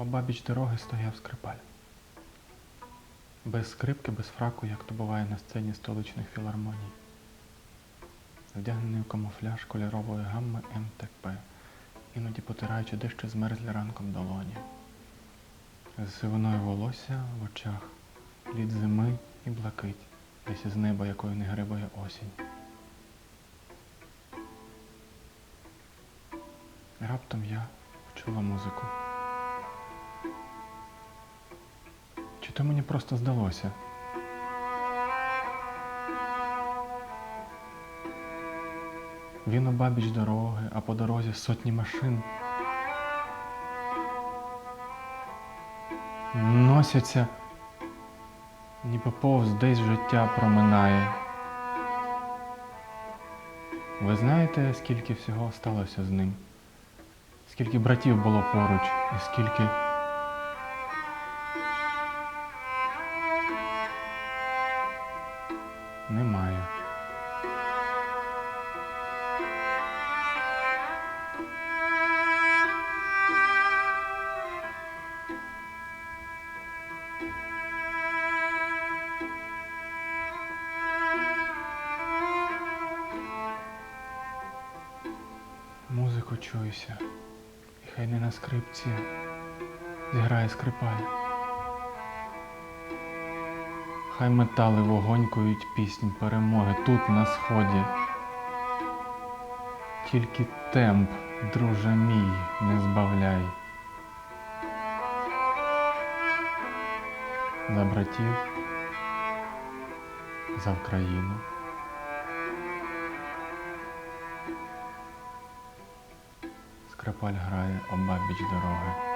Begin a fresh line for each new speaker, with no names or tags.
Обабіч дороги стояв скрипаль. Без скрипки, без фраку, як то буває на сцені столичних філармоній. Вдягнений у камуфляж кольорової гамми МТП, іноді потираючи дещо змерзлі ранком долоні. З сивиною волосся в очах, лід зими і блакить, десь із неба, якою не грибає осінь. Раптом я почула музику. То мені просто здалося? Він обабіч дороги, а по дорозі сотні машин. Носяться, ніби повз десь життя проминає. Ви знаєте, скільки всього сталося з ним? Скільки братів було поруч, і скільки. Немає. Музику чуюся, і хай не на скрипці зіграє скрипаль. Хай метали вогонькують піснь перемоги тут на сході. Тільки темп, друже мій, не збавляй. За братів, за Україну. Скрипаль грає обабіч дороги.